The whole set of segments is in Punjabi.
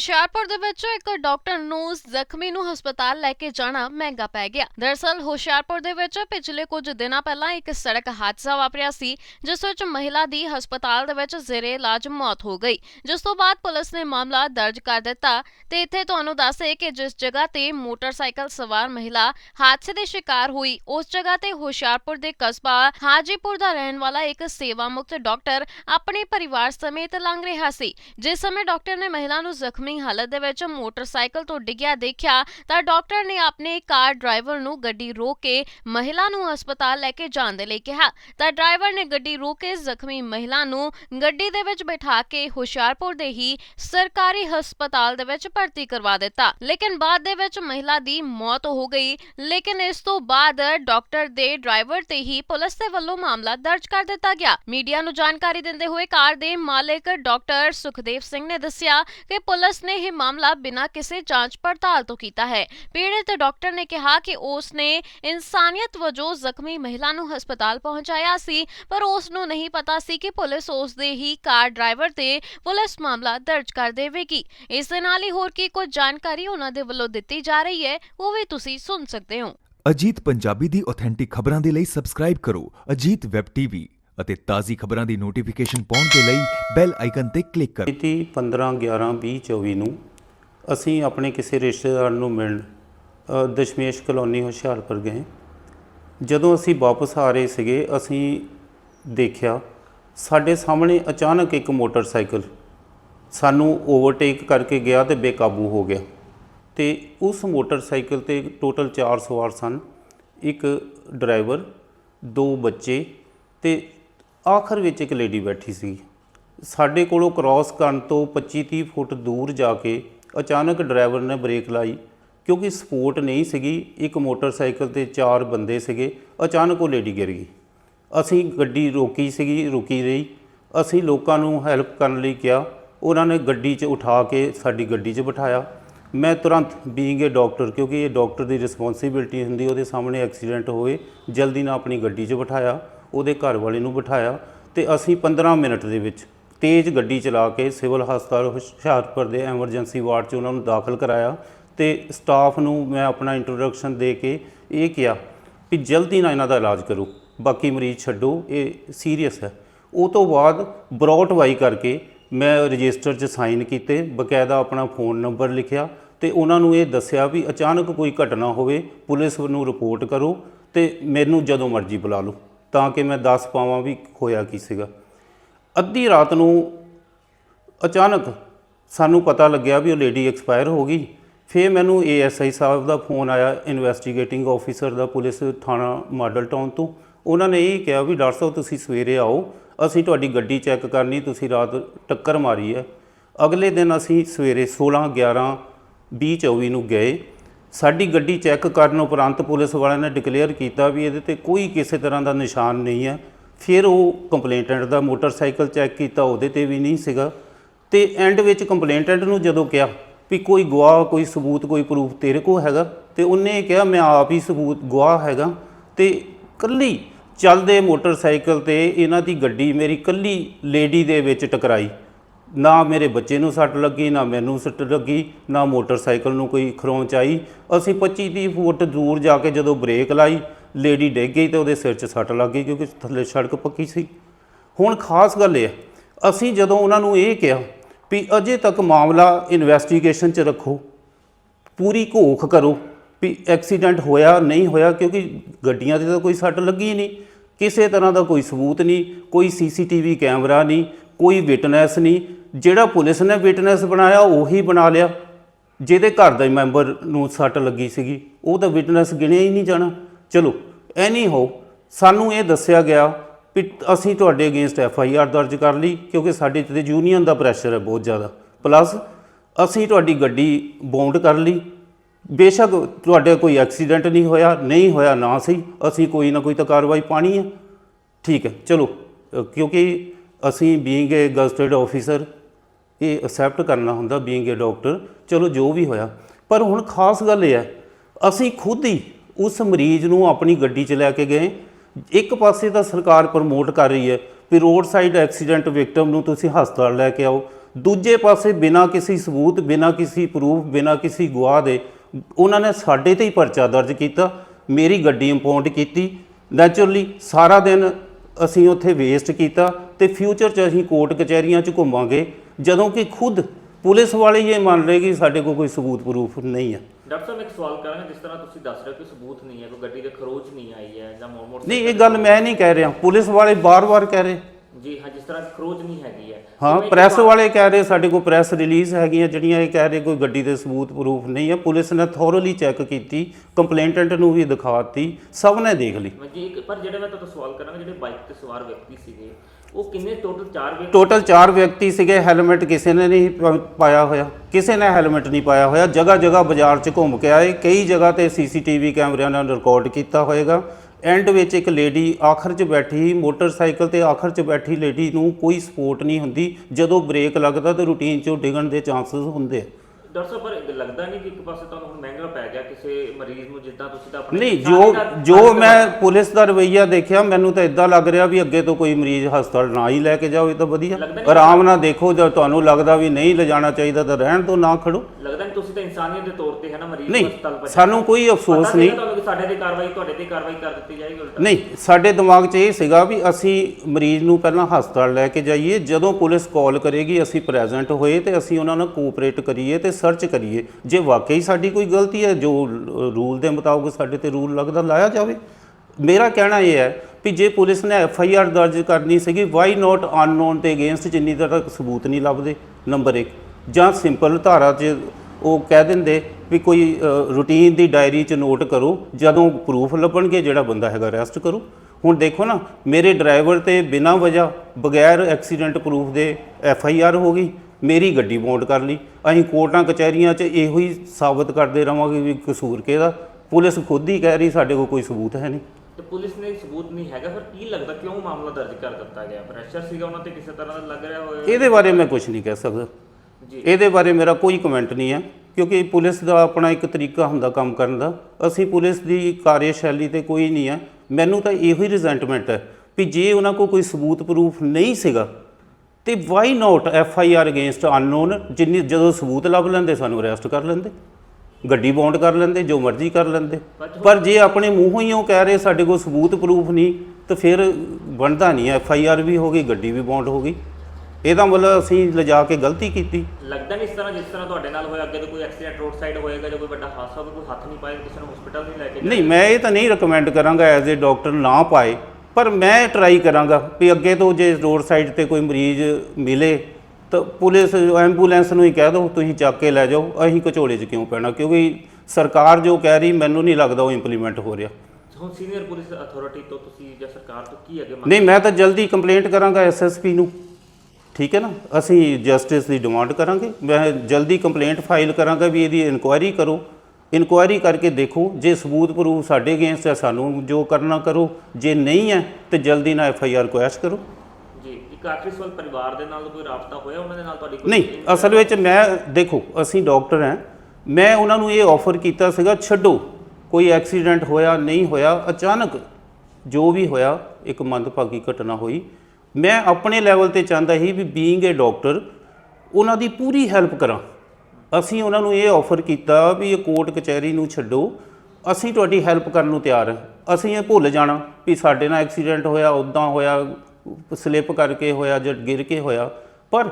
ਹੁਸ਼ਿਆਰਪੁਰ ਦੇ ਵਿੱਚ ਇੱਕ ਡਾਕਟਰ ਨੂੰ ਜ਼ਖਮੀ ਨੂੰ ਹਸਪਤਾਲ ਲੈ ਕੇ ਜਾਣਾ ਮਹਿੰਗਾ ਪੈ ਗਿਆ। ਦਰਅਸਲ, ਹੁਸ਼ਿਆਰਪੁਰ ਦੇ ਵਿੱਚ ਪਿਛਲੇ ਕੁਝ ਦਿਨਾਂ ਪਹਿਲਾਂ ਇੱਕ ਸੜਕ ਹਾਦਸਾ ਵਾਪਰਿਆ ਸੀ, ਜਿਸ ਵਿੱਚ ਮਹਿਲਾ ਦੀ ਹਸਪਤਾਲ ਦੇ ਵਿੱਚ ਜ਼ੇਰੇ ਇਲਾਜ ਮੌਤ ਹੋ ਗਈ। ਜਿਸ ਤੋਂ ਬਾਅਦ ਪੁਲਿਸ ਨੇ ਮਾਮਲਾ ਦਰਜ ਕਰ ਦਿੱਤਾ ਤੇ ਇੱਥੇ ਤੁਹਾਨੂੰ ਦੱਸੇ ਕਿ ਜਿਸ ਜਗ੍ਹਾ ਤੇ ਮੋਟਰਸਾਈਕਲ ਸਵਾਰ ਮਹਿਲਾ ਹਾਦਸੇ ਦੇ ਸ਼ਿਕਾਰ ਹੋਈ, ਉਸ ਜਗ੍ਹਾ ਤੇ ਹੁਸ਼ਿਆਰਪੁਰ ਦੇ ਕਸਬਾ ਹਾਜੀਪੁਰ ਦਾ ਰਹਿਣ ਵਾਲਾ ਇੱਕ ਸੇਵਾ ਮੁਕਤ ਡਾਕਟਰ ਆਪਣੇ ਪਰਿਵਾਰ ਸਮੇਤ ਲੰਘ ਰਿਹਾ ਸੀ। ਜਿਸ ਸਮੇਂ ਡਾਕਟਰ ਨੇ ਮਹਿਲਾ ਨੂੰ ਜ਼ਖਮੀ ਹਾਲਤ ਦੇ ਵਿੱਚ ਮੋਟਰਸਾਈਕਲ ਤੋਂ ਡਿੱਗਿਆ ਦੇਖਿਆ ਤਾਂ ਡਾਕਟਰ ਨੇ ਆਪਣੇ ਕਾਰ ਡਰਾਈਵਰ ਨੂੰ ਗੱਡੀ ਰੋਕ ਕੇ ਮਹਿਲਾ ਨੂੰ ਹਸਪਤਾਲ ਲੈ ਕੇ ਜਾਣ ਦੇ ਲਈ ਕਿਹਾ। ਤਾਂ ਡਰਾਈਵਰ ਨੇ ਗੱਡੀ ਰੋਕ ਕੇ ਜ਼ਖਮੀ ਮਹਿਲਾ ਨੂੰ ਗੱਡੀ ਦੇ ਵਿੱਚ ਬਿਠਾ ਕੇ ਹੁਸ਼ਿਆਰਪੁਰ ਦੇ ਹੀ ਸਰਕਾਰੀ ਹਸਪਤਾਲ ਦੇ ਵਿੱਚ ਭਰਤੀ ਕਰਵਾ ਦਿੱਤਾ। ਲੇਕਿਨ ਬਾਅਦ ਦੇ ਵਿੱਚ ਮਹਿਲਾ ਦੀ ਮੌਤ ਹੋ ਗਈ। ਲੇਕਿਨ ਇਸ ਤੋਂ ਬਾਅਦ ਡਾਕਟਰ ਦੇ ਡਰਾਈਵਰ ਤੇ ਹੀ ਪੁਲਿਸ ਦੇ ਵੱਲੋਂ ਮਾਮਲਾ ਦਰਜ ਕਰ ਦਿੱਤਾ ਗਿਆ। ਮੀਡੀਆ ਨੂੰ ਜਾਣਕਾਰੀ ਦਿੰਦੇ ਹੋਏ ਕਾਰ ਦੇ ਮਾਲਕ ਡਾਕਟਰ ਸੁਖਦੇਵ ਸਿੰਘ ਨੇ ਦੱਸਿਆ ਕਿ ਪੁਲਿਸ ਨੇ ਇਹ ਮਾਮਲਾ ਬਿਨਾਂ ਕਿਸੇ ਜਾਂਚ ਪੜਤਾਲ ਤੋਂ ਕੀਤਾ ਹੈ। ਪੀੜਤ ਡਾਕਟਰ ਨੇ ਕਿਹਾ ਕਿ ਉਸ ਨੇ ਇਨਸਾਨੀਅਤ ਵਜੋਂ ਜ਼ਖਮੀ ਮਹਿਲਾ ਨੂੰ ਹਸਪਤਾਲ ਪਹੁੰਚਾਇਆ ਸੀ, ਪਰ ਉਸ ਨੂੰ ਨਹੀਂ ਪਤਾ ਸੀ ਕਿ ਪੁਲਿਸ ਉਸ ਦੇ ਹੀ ਕਾਰ ਡਰਾਈਵਰ ਤੇ ਪੁਲਿਸ ਮਾਮਲਾ ਦਰਜ ਕਰ ਦੇਵੇਗੀ। ਇਸ ਦੇ ਨਾਲ ਹੀ ਹੋਰ ਕੀ ਕੁਝ ਜਾਣਕਾਰੀ ਉਹਨਾਂ ਦੇ ਵੱਲੋਂ ਦਿੱਤੀ ਜਾ ਰਹੀ ਹੈ, ਉਹ ਵੀ ਤੁਸੀਂ ਸੁਣ ਸਕਦੇ ਹੋ। ਅਜੀਤ ਪੰਜਾਬੀ ਦੀ ਆਥੈਂਟਿਕ ਖਬਰਾਂ ਦੇ ਲਈ ਸਬਸਕ੍ਰਾਈਬ ਕਰੋ। ਅਜੀਤ ਵੈਬ ਟੀਵੀ ਅਤੇ ਤਾਜ਼ੀ ਖਬਰਾਂ ਦੀ ਨੋਟੀਫਿਕੇਸ਼ਨ ਪਾਉਣ ਦੇ ਲਈ ਬੈਲ ਆਈਕਨ ਤੇ ਕਲਿੱਕ ਕਰੋ। ਮਿਤੀ 15 11 20 24 ਨੂੰ ਅਸੀਂ ਆਪਣੇ ਕਿਸੇ ਰਿਸ਼ਤੇਦਾਰ ਨੂੰ ਮਿਲਣ ਦਸ਼ਮੇਸ਼ ਕਲੋਨੀ ਹੁਸ਼ਿਆਰਪੁਰ ਗਏ। ਜਦੋਂ ਅਸੀਂ ਵਾਪਸ ਆ ਰਹੇ ਸੀਗੇ, ਅਸੀਂ ਦੇਖਿਆ, ਸਾਡੇ ਸਾਹਮਣੇ ਅਚਾਨਕ ਇੱਕ ਮੋਟਰਸਾਈਕਲ ਸਾਨੂੰ ਓਵਰਟੇਕ ਕਰਕੇ ਗਿਆ ਤੇ ਬੇਕਾਬੂ ਹੋ ਗਿਆ। ਤੇ ਉਸ ਮੋਟਰਸਾਈਕਲ ਤੇ ਟੋਟਲ 4 ਸਵਾਰ ਸਨ। ਇੱਕ ਡਰਾਈਵਰ ਦੋ ਬੱਚੇ ਤੇ ਆਖਰ ਵਿੱਚ ਇੱਕ ਲੇਡੀ ਬੈਠੀ ਸੀ। ਸਾਡੇ ਕੋਲੋਂ ਕ੍ਰਾਸ ਕਰਨ ਤੋਂ 25-30 ਫੁੱਟ ਦੂਰ ਜਾ ਕੇ ਅਚਾਨਕ ਡਰਾਈਵਰ ਨੇ ਬ੍ਰੇਕ ਲਾਈ, ਕਿਉਂਕਿ ਸਪੋਰਟ ਨਹੀਂ ਸੀਗੀ, ਇੱਕ ਮੋਟਰਸਾਈਕਲ ਤੇ ਚਾਰ ਬੰਦੇ ਸੀਗੇ, ਅਚਾਨਕ ਉਹ ਲੇਡੀ ਗਿਰ ਗਈ। ਅਸੀਂ ਗੱਡੀ ਰੋਕੀ ਸੀਗੀ, ਰੁਕੀ ਰਹੀ। ਅਸੀਂ ਲੋਕਾਂ ਨੂੰ ਹੈਲਪ ਕਰਨ ਲਈ ਕਿਹਾ, ਉਹਨਾਂ ਨੇ ਗੱਡੀ 'ਚ ਉਠਾ ਕੇ ਸਾਡੀ ਗੱਡੀ 'ਚ ਬਿਠਾਇਆ। ਮੈਂ ਤੁਰੰਤ ਬੀਇੰਗ ਏ ਡਾਕਟਰ ਕਿਉਂਕਿ ਇਹ ਡਾਕਟਰ ਦੀ ਰਿਸਪੌਂਸਿਬਿਲਟੀ ਹੁੰਦੀ, ਉਹਦੇ ਸਾਹਮਣੇ ਐਕਸੀਡੈਂਟ ਹੋਏ ਜਲਦੀ ਨਾਲ ਆਪਣੀ ਗੱਡੀ 'ਚ ਬਿਠਾਇਆ। ਉਹਦੇ ਘਰ ਵਾਲੇ ਨੂੰ ਬਿਠਾਇਆ ਤੇ ਅਸੀਂ 15 ਮਿੰਟ ਦੇ ਵਿੱਚ ਤੇਜ਼ ਗੱਡੀ ਚਲਾ ਕੇ ਸਿਵਲ ਹਸਪਤਾਲ ਹੁਸ਼ਿਆਰਪੁਰ ਦੇ ਐਮਰਜੈਂਸੀ ਵਾਰਡ 'ਚ ਉਹਨਾਂ ਨੂੰ ਦਾਖਲ ਕਰਾਇਆ ਤੇ ਸਟਾਫ ਨੂੰ ਮੈਂ ਆਪਣਾ ਇੰਟਰੋਡਕਸ਼ਨ ਦੇ ਕੇ ਇਹ ਕਿਹਾ ਵੀ ਜਲਦੀ ਨਾਲ ਇਹਨਾਂ ਦਾ ਇਲਾਜ ਕਰੋ, ਬਾਕੀ ਮਰੀਜ਼ ਛੱਡੋ, ਇਹ ਸੀਰੀਅਸ ਹੈ। ਉਹ ਤੋਂ ਬਾਅਦ ਬਰੋਟ ਵਾਈ ਕਰਕੇ ਮੈਂ ਰਜਿਸਟਰ 'ਚ ਸਾਈਨ ਕੀਤੇ, ਬਕਾਇਦਾ ਆਪਣਾ ਫੋਨ ਨੰਬਰ ਲਿਖਿਆ ਤੇ ਉਹਨਾਂ ਨੂੰ ਇਹ ਦੱਸਿਆ ਵੀ ਅਚਾਨਕ ਕੋਈ ਘਟਨਾ ਹੋਵੇ, ਪੁਲਿਸ ਨੂੰ ਰਿਪੋਰਟ ਕਰੋ ਤੇ ਮੈਨੂੰ ਜਦੋਂ ਮਰਜ਼ੀ ਬੁਲਾ ਲਓ। ਤਾਂ ਕਿ ਮੈਂ ਦੱਸ ਪਾਵਾਂ ਵੀ ਹੋਇਆ ਕੀ ਸੀਗਾ। ਅੱਧੀ ਰਾਤ ਨੂੰ ਅਚਾਨਕ ਸਾਨੂੰ ਪਤਾ ਲੱਗਿਆ ਵੀ ਉਹ ਲੇਡੀ ਐਕਸਪਾਇਰ ਹੋ ਗਈ। ਫਿਰ ਮੈਨੂੰ ਏਐਸਆਈ ਸਾਹਿਬ ਦਾ ਫੋਨ ਆਇਆ ਇਨਵੈਸਟੀਗੇਟਿੰਗ ਆਫੀਸਰ ਦਾ ਪੁਲਿਸ ਥਾਣਾ ਮਾਡਲ ਟਾਊਨ ਤੋਂ। ਉਹਨਾਂ ਨੇ ਇਹ ਕਿਹਾ ਵੀ, ਡਾਕਟਰ ਸਾਹਿਬ, ਤੁਸੀਂ ਸਵੇਰੇ ਆਓ, ਅਸੀਂ ਤੁਹਾਡੀ ਗੱਡੀ ਚੈੱਕ ਕਰਨੀ, ਤੁਸੀਂ ਰਾਤ ਟੱਕਰ ਮਾਰੀ ਹੈ। ਅਗਲੇ ਦਿਨ ਅਸੀਂ ਸਵੇਰੇ 16 11 20 24 ਨੂੰ ਗਏ। ਸਾਡੀ ਗੱਡੀ ਚੈੱਕ ਕਰਨ ਉਪਰੰਤ ਪੁਲਿਸ ਵਾਲਿਆਂ ਨੇ ਡਿਕਲੇਅਰ ਕੀਤਾ ਵੀ ਇਹਦੇ ਤੇ ਕੋਈ ਕਿਸੇ ਤਰ੍ਹਾਂ ਦਾ ਨਿਸ਼ਾਨ ਨਹੀਂ ਹੈ। ਫਿਰ ਉਹ ਕੰਪਲੇਂਟੈਂਟ ਦਾ ਮੋਟਰਸਾਈਕਲ ਚੈੱਕ ਕੀਤਾ, ਉਹਦੇ ਤੇ ਵੀ ਨਹੀਂ ਸੀਗਾ। ਤੇ ਐਂਡ ਵਿੱਚ ਕੰਪਲੇਂਟੈਂਟ ਨੂੰ ਜਦੋਂ ਕਿਹਾ ਵੀ ਕੋਈ ਗਵਾਹ ਕੋਈ ਸਬੂਤ, ਕੋਈ ਪ੍ਰੂਫ ਤੇਰੇ ਕੋਲ ਹੈਗਾ, ਤੇ ਉਹਨੇ ਕਿਹਾ, ਮੈਂ ਆਪ ਹੀ ਸਬੂਤ ਗਵਾਹ ਹੈਗਾ। ਤੇ ਕੱਲੀ ਚੱਲਦੇ ਮੋਟਰਸਾਈਕਲ ਤੇ ਇਹਨਾਂ ਦੀ ਗੱਡੀ ਮੇਰੀ ਕੱਲੀ ਲੇਡੀ ਦੇ ਵਿੱਚ ਟਕਰਾਈ। ਨਾ ਮੇਰੇ ਬੱਚੇ ਨੂੰ ਸੱਟ ਲੱਗੀ, ਨਾ ਮੈਨੂੰ ਸੱਟ ਲੱਗੀ, ਨਾ ਮੋਟਰਸਾਈਕਲ ਨੂੰ ਕੋਈ ਖਰੋਂਚ ਆਈ ਅਸੀਂ 25 30 ਫੁੱਟ ਦੂਰ ਜਾ ਕੇ ਜਦੋਂ ਬ੍ਰੇਕ ਲਾਈ, ਲੇਡੀ ਡਿੱਗ ਗਈ ਤੇ ਉਹਦੇ ਸਿਰ 'ਚ ਸੱਟ ਲੱਗ ਗਈ ਕਿਉਂਕਿ ਥੱਲੇ ਸੜਕ ਪੱਕੀ ਸੀ। ਹੁਣ ਖਾਸ ਗੱਲ ਇਹ ਹੈ ਅਸੀਂ ਜਦੋਂ ਉਹਨਾਂ ਨੂੰ ਇਹ ਕਿਹਾ ਵੀ ਅਜੇ ਤੱਕ ਮਾਮਲਾ ਇਨਵੈਸਟੀਗੇਸ਼ਨ 'ਚ ਰੱਖੋ, ਪੂਰੀ ਘੋਖ ਕਰੋ ਵੀ ਐਕਸੀਡੈਂਟ ਹੋਇਆ, ਨਹੀਂ ਹੋਇਆ ਕਿਉਂਕਿ ਗੱਡੀਆਂ ਤੇ ਤਾਂ ਕੋਈ ਸੱਟ ਲੱਗੀ ਹੀ ਨਹੀਂ, ਕਿਸੇ ਤਰ੍ਹਾਂ ਦਾ ਕੋਈ ਸਬੂਤ ਨਹੀਂ, ਕੋਈ ਸੀਸੀਟੀਵੀ ਕੈਮਰਾ ਨਹੀਂ ਕੋਈ ਵਿਟਨੈਸ ਨਹੀਂ, ਜਿਹੜਾ ਪੁਲਿਸ ਨੇ ਵਿਟਨੈਸ ਬਣਾਇਆ ਉਹੀ ਬਣਾ ਲਿਆ। ਜਿਹਦੇ ਘਰ ਦੇ ਮੈਂਬਰ ਨੂੰ ਸੱਟ ਲੱਗੀ ਸੀਗੀ, ਉਹ ਤਾਂ ਵਿਟਨੈਸ ਗਿਣਿਆ ਹੀ ਨਹੀਂ ਜਾਣਾ। ਚਲੋ ਐਨੀ ਹੋ ਸਾਨੂੰ ਇਹ ਦੱਸਿਆ ਗਿਆ ਵੀ ਅਸੀਂ ਤੁਹਾਡੇ ਅਗੇਂਸਟ ਐਫ ਆਈ ਆਰ ਦਰਜ ਕਰ ਲਈ, ਕਿਉਂਕਿ ਸਾਡੇ ਤੇ ਯੂਨੀਅਨ ਦਾ ਪ੍ਰੈਸ਼ਰ ਹੈ ਬਹੁਤ ਜ਼ਿਆਦਾ। ਪਲੱਸ ਅਸੀਂ ਤੁਹਾਡੀ ਗੱਡੀ ਬਾਉਂਡ ਕਰ ਲਈ। ਬੇਸ਼ੱਕ ਤੁਹਾਡੇ ਕੋਈ ਐਕਸੀਡੈਂਟ ਨਹੀਂ ਹੋਇਆ ਨਹੀਂ ਹੋਇਆ ਨਾ ਸਹੀ, ਅਸੀਂ ਕੋਈ ਨਾ ਕੋਈ ਤਾਂ ਕਾਰਵਾਈ ਪਾਣੀ ਹੈ। ਠੀਕ ਹੈ, ਚਲੋ ਕਿਉਂਕਿ ਅਸੀਂ ਬੀਇੰਗ ਏ ਗਜ਼ਟਡ ਆਫੀਸਰ ਇਹ ਅਸੈਪਟ ਕਰਨਾ ਹੁੰਦਾ ਬੀਇੰਗ ਏ ਡਾਕਟਰ ਚਲੋ ਜੋ ਵੀ ਹੋਇਆ। ਪਰ ਹੁਣ ਖਾਸ ਗੱਲ ਇਹ ਹੈ, ਅਸੀਂ ਖੁਦ ਹੀ ਉਸ ਮਰੀਜ਼ ਨੂੰ ਆਪਣੀ ਗੱਡੀ 'ਚ ਲੈ ਕੇ ਗਏ। ਇੱਕ ਪਾਸੇ ਤਾਂ ਸਰਕਾਰ ਪ੍ਰਮੋਟ ਕਰ ਰਹੀ ਹੈ ਵੀ ਰੋਡ ਸਾਈਡ ਐਕਸੀਡੈਂਟ ਵਿਕਟਮ ਨੂੰ ਤੁਸੀਂ ਹਸਪਤਾਲ ਲੈ ਕੇ ਆਓ। ਦੂਜੇ ਪਾਸੇ ਬਿਨਾਂ ਕਿਸੇ ਸਬੂਤ, ਬਿਨਾਂ ਕਿਸੇ ਪ੍ਰੂਫ ਬਿਨਾਂ ਕਿਸੇ ਗਵਾਹ ਦੇ ਉਹਨਾਂ ਨੇ ਸਾਡੇ ਤੇ ਹੀ ਪਰਚਾ ਦਰਜ ਕੀਤਾ, ਮੇਰੀ ਗੱਡੀ ਇੰਪਾਊਂਡ ਕੀਤੀ। ਨੈਚੁਰਲੀ ਸਾਰਾ ਦਿਨ ਅਸੀਂ ਉੱਥੇ ਵੇਸਟ ਕੀਤਾ ਤੇ ਫਿਊਚਰ 'ਚ ਅਸੀਂ ਕੋਰਟ ਕਚਹਿਰੀਆਂ 'ਚ ਘੁੰਮਾਂਗੇ। ਜਦੋਂ ਕਿ ਖੁਦ ਪੁਲਿਸ ਵਾਲੇ ਇਹ ਮੰਨ ਰਹੇ ਕਿ ਸਾਡੇ ਕੋਲ ਕੋਈ ਸਬੂਤ ਪ੍ਰੂਫ ਨਹੀਂ ਹੈ ਡਾਕਟਰ ਸਾਹਿਬ ਇੱਕ ਸਵਾਲ ਕਰਾਂਗਾ ਜਿਸ ਤਰ੍ਹਾਂ ਤੁਸੀਂ ਦੱਸ ਰਹੇ ਹੋ ਕਿ ਸਬੂਤ ਨਹੀਂ ਹੈ ਕੋਈ ਗੱਡੀ ਦੇ ਖਰੋਚ ਨਹੀਂ ਆਈ ਹੈ ਜਾਂ ਮੋੜ ਮੋੜ ਨਹੀਂ ਇਹ ਗੱਲ ਮੈਂ ਨਹੀਂ ਕਹਿ ਰਿਹਾ। ਪੁਲਿਸ ਵਾਲੇ ਬਾਰ-ਬਾਰ ਕਹਿ ਰਹੇ। ਜੀ ਹਾਂ ਜਿਸ ਤਰ੍ਹਾਂ ਖਰੋਚ ਨਹੀਂ ਹੈਗੀ ਹੈ। ਹਾਂ ਪ੍ਰੈਸ ਵਾਲੇ ਕਹਿ ਰਹੇ ਸਾਡੇ ਕੋਲ ਪ੍ਰੈਸ ਰਿਲੀਜ਼ ਹੈਗੀਆਂ ਜਿਹੜੀਆਂ ਇਹ ਕਹਿ ਰਹੇ ਕੋਈ ਗੱਡੀ ਦੇ ਸਬੂਤ ਪ੍ਰੂਫ ਨਹੀਂ ਹੈ। ਪੁਲਿਸ ਨੇ ਥੋਰਲੀ ਚੈੱਕ ਕੀਤੀ ਕੰਪਲੇਂਟੈਂਟ ਨੂੰ ਵੀ ਦਿਖਾਤੀ ਸਭ ਨੇ ਦੇਖ ਲਈ। ਜੀ ਇੱਕ ਪਰ ਜਿਹੜੇ ਮੈਂ ਤੁਹਾਨੂੰ ਸਵਾਲ ਕਰਾਂਗਾ ਜਿਹੜੇ ਬਾਈਕ ਤੇ ਸਵਾਰ ਵਿਅਕਤੀ ਸੀਗੇ ਉਹ ਕਿੰਨੇ ਟੋਟਲ 4 ਵਿਅਕਤੀ ਟੋਟਲ 4 ਵਿਅਕਤੀ ਸੀਗੇ ਹੈਲਮਟ ਕਿਸੇ ਨੇ ਨਹੀਂ ਪ- ਪਾਇਆ ਹੋਇਆ ਕਿਸੇ ਨੇ ਹੈਲਮਟ ਨਹੀਂ ਪਾਇਆ ਹੋਇਆ। ਜਗ੍ਹਾ ਜਗ੍ਹਾ ਬਾਜ਼ਾਰ 'ਚ ਘੁੰਮ ਕੇ ਆਏ ਕਈ ਜਗ੍ਹਾ ਤੇ ਸੀਸੀਟੀਵੀ ਕੈਮਰਿਆਂ ਨਾਲ ਰਿਕਾਰਡ ਕੀਤਾ ਹੋਏਗਾ। ਐਂਡ ਵਿੱਚ ਇੱਕ ਲੇਡੀ ਆਖਰ 'ਚ ਬੈਠੀ ਮੋਟਰਸਾਈਕਲ ਤੇ ਆਖਰ 'ਚ ਬੈਠੀ ਲੇਡੀ ਨੂੰ ਕੋਈ ਸਪੋਰਟ ਨਹੀਂ ਹੁੰਦੀ ਜਦੋਂ ਬ੍ਰੇਕ ਲੱਗਦਾ ਤੇ ਰੂਟੀਨ 'ਚੋਂ ਡਿੱਗਣ ਦੇ ਚਾਂਸਸ ਹੁੰਦੇ ਡਾਕਟਰ ਸਾਹਿਬ ਪਰ ਇਹ ਲੱਗਦਾ ਨਹੀਂ ਕਿ ਇੱਕ ਪਾਸੇ ਤੁਹਾਨੂੰ ਹੁਣ ਮਹਿੰਗਾ ਪੈ ਗਿਆ ਕਿਸੇ ਮਰੀਜ਼ ਨੂੰ ਜਿੱਦਾਂ ਤੁਸੀਂ ਤਾਂ ਆਪਣੇ ਨਹੀਂ ਜੋ ਜੋ ਮੈਂ ਪੁਲਿਸ ਦਾ ਰਵੱਈਆ ਦੇਖਿਆ ਮੈਨੂੰ ਤਾਂ ਇਦਾਂ ਲੱਗ ਰਿਹਾ ਵੀ ਅੱਗੇ ਤੋਂ ਕੋਈ ਮਰੀਜ਼ ਹਸਪਤਾਲ ਨਾ ਹੀ ਲੈ ਕੇ ਜਾਓ ਇਹ ਤਾਂ ਵਧੀਆ। ਆਰਾਮ ਨਾਲ ਦੇਖੋ ਜੇ ਤੁਹਾਨੂੰ ਲੱਗਦਾ ਵੀ ਨਹੀਂ ਲਿਜਾਣਾ ਚਾਹੀਦਾ ਤਾਂ ਰਹਿਣ ਤੋਂ ਨਾ ਖੜੋ। ਲੱਗਦਾ ਨਹੀਂ ਤੁਸੀਂ ਤਾਂ ਇਨਸਾਨੀਅਤ ਦੇ ਤੌਰ ਤੇ ਹੈ ਨਾ ਮਰੀਜ਼ ਨਹੀਂ ਹਸਪਤਾਲ ਪਹੁੰਚਾਇਆ। ਸਾਨੂੰ ਕੋਈ ਅਫਸੋਸ ਨਹੀਂ। ਤੁਹਾਨੂੰ ਕਿ ਸਾਡੇ ਤੇ ਕਾਰਵਾਈ ਤੁਹਾਡੇ ਤੇ ਕਾਰਵਾਈ ਕਰ ਦਿੱਤੀ ਜਾਏਗੀ ਉਲਟਾ? ਨਹੀਂ ਸਾਡੇ ਦਿਮਾਗ 'ਚ ਇਹ ਸੀਗਾ ਵੀ ਅਸੀਂ ਮਰੀਜ਼ ਨੂੰ ਪਹਿਲਾਂ ਹਸਪਤਾਲ ਲੈ ਕੇ ਜਾਈਏ ਜਦੋਂ ਪੁਲਿਸ ਕਾਲ ਕਰੇਗੀ ਅਸੀਂ ਪ੍ਰੈਜ਼ੈਂਟ ਹੋਏ ਤੇ ਅਸੀਂ ਉਹਨਾਂ ਨਾਲ ਕੋਆਪਰੇਟ ਕਰੀਏ ਤੇ ਸਰਚ ਕਰੀਏ। ਜੇ ਵਾਕਈ ਸਾਡੀ ਕੋਈ ਗਲਤੀ ਹੈ ਜੋ ਰੂਲ ਦੇ ਮੁਤਾਬਕ ਸਾਡੇ ਤੇ ਰੂਲ ਲੱਗਦਾ ਲਾਇਆ ਜਾਵੇ। ਮੇਰਾ ਕਹਿਣਾ ਇਹ ਹੈ ਵੀ ਜੇ ਪੁਲਿਸ ਨੇ ਐਫ ਆਈ ਆਰ ਦਰਜ ਕਰਨੀ ਸੀਗੀ ਵਾਈ ਨਾਟ ਅਨਨੋਨ ਤੇ ਅਗੇਂਸਟ ਜਿੰਨੀ ਤੱਕ ਸਬੂਤ ਨਹੀਂ ਲੱਭਦੇ? ਨੰਬਰ 1 ਜਾਂ ਸਿੰਪਲ ਧਾਰਾ 'ਚ ਉਹ ਕਹਿ ਦਿੰਦੇ ਵੀ ਕੋਈ ਰੂਟੀਨ ਦੀ ਡਾਇਰੀ 'ਚ ਨੋਟ ਕਰੋ ਜਦੋਂ ਪ੍ਰੂਫ ਲੱਭਣਗੇ ਜਿਹੜਾ ਬੰਦਾ ਹੈਗਾ ਅਰੈਸਟ ਕਰੋ। ਹੁਣ ਦੇਖੋ ਨਾ ਮੇਰੇ ਡਰਾਈਵਰ ਤੇ ਬਿਨਾਂ ਵਜ੍ਹਾ ਬਗੈਰ ਐਕਸੀਡੈਂਟ ਪ੍ਰੂਫ ਦੇ ਐਫ ਆਈ ਆਰ ਹੋ ਗਈ ਮੇਰੀ ਗੱਡੀ ਬੌਂਡ ਕਰ ਲਈ। ਅਸੀਂ ਕੋਰਟਾਂ ਕਚਹਿਰੀਆਂ 'ਚ ਇਹੋ ਹੀ ਸਾਬਤ ਕਰਦੇ ਰਵਾਂਗੇ ਵੀ ਕਸੂਰ ਕਿਹਦਾ। ਪੁਲਿਸ ਖੁਦ ਹੀ ਕਹਿ ਰਹੀ ਸਾਡੇ ਕੋਲ ਕੋਈ ਸਬੂਤ ਹੈ ਨਹੀਂ। ਤੇ ਪੁਲਿਸ ਨੇ ਸਬੂਤ ਨਹੀਂ ਹੈਗਾ ਫਿਰ ਕੀ ਲੱਗਦਾ ਕਿਉਂ ਮਾਮਲਾ ਦਰਜ ਕਰ ਦਿੱਤਾ ਗਿਆ? ਪ੍ਰੈਸ਼ਰ ਸੀਗਾ ਉਹਨਾਂ ਤੇ ਕਿਸੇ ਤਰ੍ਹਾਂ ਦਾ ਲੱਗ ਰਿਹਾ ਹੋਇਆ ਇਹਦੇ ਬਾਰੇ ਮੈਂ ਕੁਝ ਨਹੀਂ ਕਹਿ ਸਕਦਾ। ਇਹਦੇ ਬਾਰੇ ਮੇਰਾ ਕੋਈ ਕਮੈਂਟ ਨਹੀਂ ਹੈ ਕਿਉਂਕਿ ਪੁਲਿਸ ਦਾ ਆਪਣਾ ਇੱਕ ਤਰੀਕਾ ਹੁੰਦਾ ਕੰਮ ਕਰਨ ਦਾ। ਅਸੀਂ ਪੁਲਿਸ ਦੀ ਕਾਰਜਸ਼ੈਲੀ ਤੇ ਕੋਈ ਨਹੀਂ ਹੈ। ਮੈਨੂੰ ਤਾਂ ਇਹੋ ਹੀ ਰਿਜ਼ੈਂਟਮੈਂਟ ਹੈ ਵੀ ਜੇ ਉਹਨਾਂ ਕੋਲ ਕੋਈ ਸਬੂਤ ਪ੍ਰੂਫ ਨਹੀਂ ਸੀਗਾ ਤੇ why not F I R against unknown ਜਿੰਨੀ ਜਦੋਂ ਸਬੂਤ ਲੱਭ ਲੈਂਦੇ ਸਾਨੂੰ ਅਰੈਸਟ ਕਰ ਲੈਂਦੇ। ਗੱਡੀ ਬੌਂਡ ਕਰ ਲੈਂਦੇ ਜੋ ਮਰਜ਼ੀ ਕਰ ਲੈਂਦੇ। ਪਰ ਜੇ ਆਪਣੇ ਮੂੰਹੋਂ ਹੀ ਉਹ ਕਹਿ ਰਹੇ ਸਾਡੇ ਕੋਲ ਸਬੂਤ ਪ੍ਰੂਫ ਨਹੀਂ ਤਾਂ ਫਿਰ ਬਣਦਾ ਨਹੀਂ ਐਫ ਆਈ ਆਰ ਵੀ ਹੋ ਗਈ ਗੱਡੀ ਵੀ ਬੌਂਡ ਹੋ ਗਈ। ਇਹਦਾ ਮਤਲਬ ਅਸੀਂ ਲਿਜਾ ਕੇ ਗਲਤੀ ਕੀਤੀ। ਲੱਗਦਾ ਨਹੀਂ ਇਸ ਤਰ੍ਹਾਂ ਜਿਸ ਤਰ੍ਹਾਂ ਤੁਹਾਡੇ ਨਾਲ ਹੋਇਆ ਅੱਗੇ ਤੋਂ ਕੋਈ ਐਕਸੀਡੈਂਟ ਰੋਡ ਸਾਈਡ ਹੋਏਗਾ ਜਾਂ ਕੋਈ ਵੱਡਾ ਹਾਦਸਾ ਹੋਵੇ ਕੋਈ ਹੱਥ ਨਹੀਂ ਪਾਏ ਕਿਸੇ ਨੂੰ ਹਸਪੀਟਲ ਨਹੀਂ ਲੈ ਕੇ ਨਹੀਂ ਮੈਂ ਇਹ ਤਾਂ ਨਹੀਂ ਰეკਮੈਂਡ ਕਰਾਂਗਾ ਐਜ਼ ਅ ਡਾਕਟਰ ਨਾ ਪਾਏ ਪਰ ਮੈਂ ਟਰਾਈ ਕਰਾਂਗਾ ਵੀ ਅੱਗੇ ਤੋਂ ਜੇ ਰੋਡ ਸਾਈਡ ਤੇ ਕੋਈ ਮਰੀਜ਼ ਮਿਲੇ ਤਾਂ ਪੁਲਿਸ ਐਂਬੂਲੈਂਸ ਨੂੰ ਹੀ ਕਹਿ ਦਿਓ ਤੁਸੀਂ ਚੱਕ ਕੇ ਲੈ ਜਾਓ ਅਸੀਂ ਘਚੋਲੇ 'ਚ ਕਿਉਂ ਪੈਣਾ? ਕਿਉਂਕਿ ਸਰਕਾਰ ਜੋ ਕਹਿ ਰਹੀ ਮੈਨੂੰ ਨਹੀਂ ਲੱਗਦਾ ਉਹ ਇੰਪਲੀਮੈਂਟ ਹੋ ਰਿਹਾ। ਹੁਣ ਸੀਨੀਅਰ ਪੁਲਿਸ ਅਥਾਰਟੀ ਤੋਂ ਤੁਸੀਂ ਜਾਂ ਸਰਕਾਰ ਤੋਂ ਕੀ ਅੱਗੇ ਮੰਗ ਨਹੀਂ ਮੈਂ ਤਾਂ ਜਲਦੀ ਕੰਪਲੇਂਟ ਕਰਾਂਗਾ ਐਸਐਸਪੀ ਨੂੰ। ਠੀਕ ਹੈ ਨਾ? ਅਸੀਂ ਜਸਟਿਸ ਦੀ ਡਿਮਾਂਡ ਕਰਾਂਗੇ। ਮੈਂ ਜਲਦੀ ਕੰਪਲੇਂਟ ਫਾਈਲ ਕਰਾਂਗਾ ਵੀ ਇਹਦੀ ਇਨਕੁਆਇਰੀ ਕਰੋ। ਇਨਕੁਆਇਰੀ ਕਰਕੇ ਦੇਖੋ ਜੇ ਸਬੂਤ ਪ੍ਰੂਫ ਸਾਡੇ ਅਗੇਂਸਟ ਹੈ ਸਾਨੂੰ ਜੋ ਕਰਨਾ ਕਰੋ। ਜੇ ਨਹੀਂ ਹੈ ਤੇ ਜਲਦੀ ਨਾਲ ਐਫ ਆਈ ਆਰ ਕੁਐਸ਼ ਕਰੋ। ਜੀ ਇੱਕ ਆਖਰੀ ਸਵਾਲ ਪਰਿਵਾਰ ਦੇ ਨਾਲ ਕੋਈ ਰਾਬਤਾ ਹੋਇਆ? ਉਹਨਾਂ ਦੇ ਨਾਲ ਤੁਹਾਡੀ ਕੋਈ ਨਹੀਂ ਅਸਲ ਵਿੱਚ ਮੈਂ ਦੇਖੋ ਅਸੀਂ ਡਾਕਟਰ ਹਾਂ। ਮੈਂ ਉਹਨਾਂ ਨੂੰ ਇਹ ਆਫਰ ਕੀਤਾ ਸੀਗਾ ਛੱਡੋ। ਕੋਈ ਐਕਸੀਡੈਂਟ ਹੋਇਆ ਨਹੀਂ ਹੋਇਆ ਅਚਾਨਕ ਜੋ ਵੀ ਹੋਇਆ ਇੱਕ ਮੰਦਭਾਗੀ ਘਟਨਾ ਹੋਈ। ਮੈਂ ਆਪਣੇ ਲੈਵਲ ਤੇ ਚਾਹੁੰਦਾ ਸੀ ਵੀ ਬੀਇੰਗ ਅ ਡਾਕਟਰ ਉਹਨਾਂ ਦੀ ਪੂਰੀ ਹੈਲਪ ਕਰਾਂ। ਅਸੀਂ ਉਹਨਾਂ ਨੂੰ ਇਹ ਆਫਰ ਕੀਤਾ ਵੀ ਇਹ ਕੋਰਟ ਕਚਹਿਰੀ ਨੂੰ ਛੱਡੋ। ਅਸੀਂ ਤੁਹਾਡੀ ਹੈਲਪ ਕਰਨ ਨੂੰ ਤਿਆਰ ਹਾਂ। ਅਸੀਂ ਇਹ ਭੁੱਲ ਜਾਣਾ ਵੀ ਸਾਡੇ ਨਾਲ ਐਕਸੀਡੈਂਟ ਹੋਇਆ ਉਦਾਂ ਹੋਇਆ ਸਲਿੱਪ ਕਰਕੇ ਹੋਇਆ ਜਾਂ ਗਿਰ ਕੇ ਹੋਇਆ। ਪਰ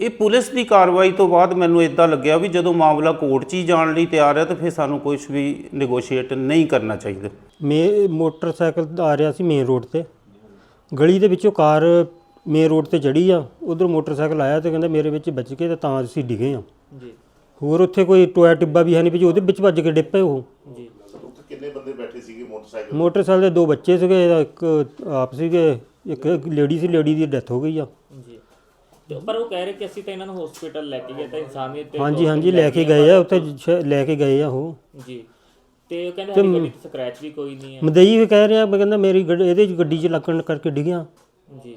ਇਹ ਪੁਲਿਸ ਦੀ ਕਾਰਵਾਈ ਤੋਂ ਬਾਅਦ ਮੈਨੂੰ ਇਦਾਂ ਲੱਗਿਆ ਵੀ ਜਦੋਂ ਮਾਮਲਾ ਕੋਰਟ 'ਚ ਹੀ ਜਾਣ ਲਈ ਤਿਆਰ ਹੈ ਤਾਂ ਫਿਰ ਸਾਨੂੰ ਕੁਝ ਵੀ ਨੈਗੋਸ਼ੀਏਟ ਨਹੀਂ ਕਰਨਾ ਚਾਹੀਦਾ। ਮੇ, ਮੋਟਰਸਾਈਕਲ ਆ ਰਿਹਾ ਸੀ ਮੇਨ ਰੋਡ ਤੇ। ਗਲੀ ਦੇ ਵਿੱਚੋਂ ਕਾਰ ਮੇਨ ਰੋਡ ਤੇ ਚੜੀ ਆ ਉਧਰ ਮੋਟਰਸਾਈਕਲ ਆਇਆ ਤੇ ਕਹਿੰਦਾ ਮੇਰੇ ਵਿੱਚ ਵੱਜ ਕੇ ਤੇ ਤਾਂ ਅਸੀਂ ਡਿੱਗੇ ਆ। ਜੀ। ਹੋਰ ਉੱਥੇ ਕੋਈ ਟੋਇਆ ਟਿੱਬਾ ਵੀ ਹੈ ਨਹੀਂ ਵੀ ਉਹਦੇ ਵਿੱਚ ਵੱਜ ਕੇ ਡਿੱਪੇ ਉਹ। ਜੀ। ਉੱਥੇ ਕਿੰਨੇ ਬੰਦੇ ਬੈਠੇ ਸੀਗੇ ਮੋਟਰਸਾਈਕਲ ਮੋਟਰਸਾਈਕਲ ਦੇ ਦੋ ਬੱਚੇ ਸੀਗੇ ਇੱਕ ਆਪ ਸੀਗੇ ਇੱਕ ਲੇਡੀ ਸੀ ਲੇਡੀ ਦੀ ਡੈਥ ਹੋ ਗਈ ਆ। ਜੀ। ਤੇ ਪਰ ਉਹ ਕਹਿ ਰਹੇ ਕਿ ਅਸੀਂ ਤਾਂ ਇਹਨਾਂ ਨੂੰ ਹਸਪੀਟਲ ਲੈ ਕੇ ਗਏ ਤਾਂ ਇਨਸਾਨੀਅਤ ਦੇ ਹਾਂਜੀ ਹਾਂਜੀ ਤੇ ਲੈ ਕੇ ਗਏ ਆ ਉੱਥੇ ਸ਼- ਲੈ ਕੇ ਗਏ ਆ ਉਹ। ਜੀ। ਤੇ ਉਹ ਕਹਿੰਦੇ ਸਾਡੀ ਗੱਡੀ ਸਕ੍ਰੈਚ ਵੀ ਕੋਈ ਨਹੀਂ ਹੈ ਮਦਈ ਵੀ ਕਹਿ ਰਿਹਾ ਮੈਂ ਕਹਿੰਦਾ ਮੇਰੀ ਗੱਡੀ- ਇਹਦੇ 'ਚ ਗੱਡੀ 'ਚ ਲੱਗਣ ਕਰਕੇ ਡਿੱਗਿਆ। ਜੀ।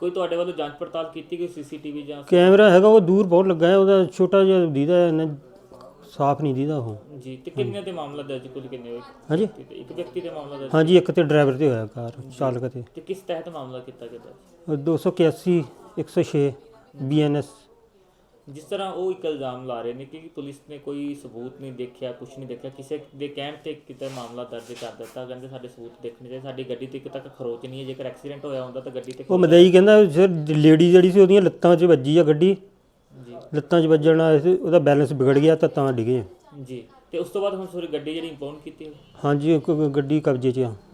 ਕੋਈ ਤੁਹਾਡੇ ਵੱਲੋਂ ਜਾਂਚ ਪੜਤਾਲ ਕੀਤੀ ਗਈ ਸੀਸੀਟੀਵੀ ਜਾਂ ਕੈਮਰਾ ਹੈਗਾ ਉਹ ਦੂਰ ਬਹੁਤ ਲੱਗਾ ਹੈ ਉਹਦਾ ਛੋਟਾ ਜਿਹਾ ਦੀਦਾ ਇੰਨਾ ਸਾਫ਼ ਨਹੀਂ ਦੀਦਾ ਉਹ। ਜੀ ਤੇ ਕਿੰਨੇ ਤੇ ਮਾਮਲਾ ਦਰਜ ਕੁੱਲ ਕਿੰਨੇ ਹੋਏ? ਹਾਂਜੀ। ਤੇ ਇੱਕ ਵਿਅਕਤੀ ਤੇ ਮਾਮਲਾ ਦਰਜ ਹਾਂਜੀ ਇੱਕ ਤੇ ਡਰਾਈਵਰ ਤੇ ਹੋਇਆ ਕਾਰ ਚਾਲਕ ਤੇ। ਤੇ ਕਿਸ ਤਹਿਤ ਮਾਮਲਾ ਕੀਤਾ ਗਿਆ ਦਰਜ? 281 106 ਬੀਐਨਐਸ ਜਿਸ ਤਰ੍ਹਾਂ ਉਹ ਇੱਕ ਇਲਜ਼ਾਮ ਲਾ ਰਹੇ ਨੇ ਕਿ ਪੁਲਿਸ ਨੇ ਕੋਈ ਸਬੂਤ ਨਹੀਂ ਦੇਖਿਆ ਕੁਝ ਨਹੀਂ ਦੇਖਿਆ ਕਿਸੇ ਦੇ ਕਹਿਣ ਤੇ ਕਿਤੇ ਮਾਮਲਾ ਦਰਜ ਕਰ ਦਿੱਤਾ ਕਹਿੰਦੇ ਸਾਡੇ ਸਬੂਤ ਦੇਖਣੇ ਚਾਹੀਦੇ ਸਾਡੀ ਗੱਡੀ ਤੇ ਇੱਕ ਤੱਕ ਖਰੋਚ ਨਹੀਂ ਹੈ ਜੇਕਰ ਐਕਸੀਡੈਂਟ ਹੋਇਆ ਹੁੰਦਾ ਤਾਂ ਗੱਡੀ ਤੇ ਉਹ ਮਦਈ ਕਹਿੰਦਾ ਸਰ ਲੇਡੀ ਜਿਹੜੀ ਸੀ ਉਹਦੀਆਂ ਲੱਤਾਂ 'ਚ ਵੱਜੀ ਆ ਗੱਡੀ। ਜੀ। ਲੱਤਾਂ 'ਚ ਵੱਜਣ ਨਾਲ ਉਹਦਾ ਬੈਲੈਂਸ ਵਿਗੜ ਗਿਆ ਤਾਂ ਤਾਂ ਡਿੱਗੇ ਜੀ। ਤੇ ਉਸ ਤੋਂ ਬਾਅਦ ਹੁਣ ਸੋਰੀ ਗੱਡੀ ਜਿਹੜੀ ਇੰਪਾਊਂਡ ਕੀਤੀ ਹੋਈ? ਹਾਂਜੀ ਗੱਡੀ ਕਬਜ਼ੇ 'ਚ ਆ।